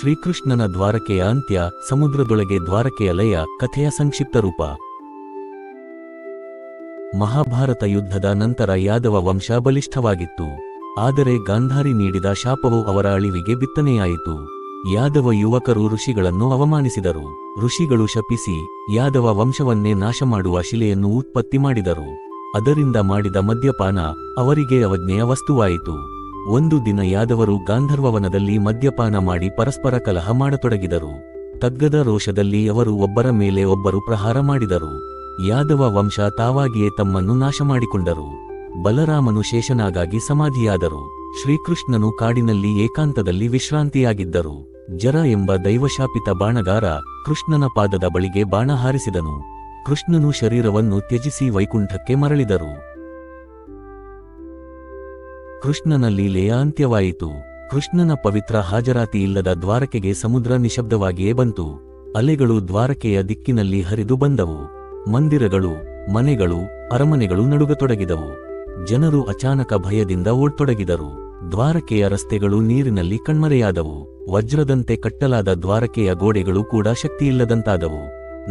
ಶ್ರೀಕೃಷ್ಣನ ದ್ವಾರಕೆಯ ಅಂತ್ಯ, ಸಮುದ್ರದೊಳಗೆ ದ್ವಾರಕೆಯ ಲಯ, ಕಥೆಯ ಸಂಕ್ಷಿಪ್ತ ರೂಪ. ಮಹಾಭಾರತ ಯುದ್ಧದ ನಂತರ ಯಾದವ ವಂಶ ಬಲಿಷ್ಠವಾಗಿತ್ತು. ಆದರೆ ಗಾಂಧಾರಿ ನೀಡಿದ ಶಾಪವು ಅವರ ಅಳಿವಿಗೆ ಬಿತ್ತನೆಯಾಯಿತು. ಯಾದವ ಯುವಕರು ಋಷಿಗಳನ್ನು ಅವಮಾನಿಸಿದರು. ಋಷಿಗಳು ಶಪಿಸಿ, ಯಾದವ ವಂಶವನ್ನೇ ನಾಶ ಮಾಡುವ ಶಿಲೆಯನ್ನು ಉತ್ಪತ್ತಿ ಮಾಡಿದರು. ಅದರಿಂದ ಮಾಡಿದ ಮದ್ಯಪಾನ, ಅವರಿಗೆ ಅವಜ್ಞೆಯ ವಸ್ತುವಾಯಿತು. ಒಂದು ದಿನ ಯಾದವರು ಗಾಂಧರ್ವವನದಲ್ಲಿ ಮದ್ಯಪಾನ ಮಾಡಿ ಪರಸ್ಪರ ಕಲಹ ಮಾಡತೊಡಗಿದರು. ತಗ್ಗದ ರೋಷದಲ್ಲಿ ಅವರು ಒಬ್ಬರ ಮೇಲೆ ಒಬ್ಬರು ಪ್ರಹಾರ ಮಾಡಿದರು. ಯಾದವ ವಂಶ ತಾವಾಗಿಯೇ ತಮ್ಮನ್ನು ನಾಶ ಮಾಡಿಕೊಂಡರು. ಬಲರಾಮನು ಶೇಷನಾಗಾಗಿ ಸಮಾಧಿಯಾದರು. ಶ್ರೀಕೃಷ್ಣನು ಕಾಡಿನಲ್ಲಿ ಏಕಾಂತದಲ್ಲಿ ವಿಶ್ರಾಂತಿಯಾಗಿದ್ದರು. ಜರ ಎಂಬ ದೈವಶಾಪಿತ ಬಾಣಗಾರ ಕೃಷ್ಣನ ಪಾದದ ಬಳಿಗೆ ಬಾಣ ಹಾರಿಸಿದನು. ಕೃಷ್ಣನು ಶರೀರವನ್ನು ತ್ಯಜಿಸಿ ವೈಕುಂಠಕ್ಕೆ ಮರಳಿದರು. ಕೃಷ್ಣನ ಲೀಲೆಯ ಅಂತ್ಯವಾಯಿತು. ಕೃಷ್ಣನ ಪವಿತ್ರ ಹಾಜರಾತಿ ಇಲ್ಲದ ದ್ವಾರಕೆಗೆ ಸಮುದ್ರ ನಿಶಬ್ದವಾಗಿಯೇ ಬಂತು. ಅಲೆಗಳು ದ್ವಾರಕೆಯ ದಿಕ್ಕಿನಲ್ಲಿ ಹರಿದು ಬಂದವು. ಮಂದಿರಗಳು, ಮನೆಗಳು, ಅರಮನೆಗಳು ನಡುಗತೊಡಗಿದವು. ಜನರು ಅಚಾನಕ ಭಯದಿಂದ ಓಡ್ತೊಡಗಿದರು. ದ್ವಾರಕೆಯ ರಸ್ತೆಗಳು ನೀರಿನಲ್ಲಿ ಕಣ್ಮರೆಯಾದವು. ವಜ್ರದಂತೆ ಕಟ್ಟಲಾದ ದ್ವಾರಕೆಯ ಗೋಡೆಗಳು ಕೂಡ ಶಕ್ತಿಯಿಲ್ಲದಂತಾದವು.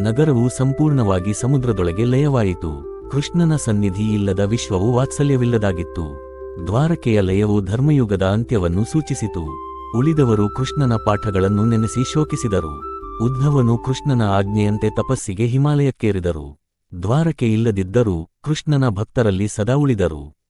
ನಗರವು ಸಂಪೂರ್ಣವಾಗಿ ಸಮುದ್ರದೊಳಗೆ ಲಯವಾಯಿತು. ಕೃಷ್ಣನ ಸನ್ನಿಧಿ ಇಲ್ಲದ ವಿಶ್ವವು ವಾತ್ಸಲ್ಯವಿಲ್ಲದಾಗಿತ್ತು. ದ್ವಾರಕೆಯ ಲಯವು ಧರ್ಮಯುಗದ ಅಂತ್ಯವನ್ನು ಸೂಚಿಸಿತು. ಉಳಿದವರು ಕೃಷ್ಣನ ಪಾಠಗಳನ್ನು ನೆನೆಸಿ ಶೋಕಿಸಿದರು. ಉದ್ಧವನು ಕೃಷ್ಣನ ಆಜ್ಞೆಯಂತೆ ತಪಸ್ಸಿಗೆ ಹಿಮಾಲಯಕ್ಕೇರಿದರು. ದ್ವಾರಕೆ ಇಲ್ಲದಿದ್ದರೂ ಕೃಷ್ಣನ ಭಕ್ತರಲ್ಲಿ ಸದಾ ಉಳಿದರು.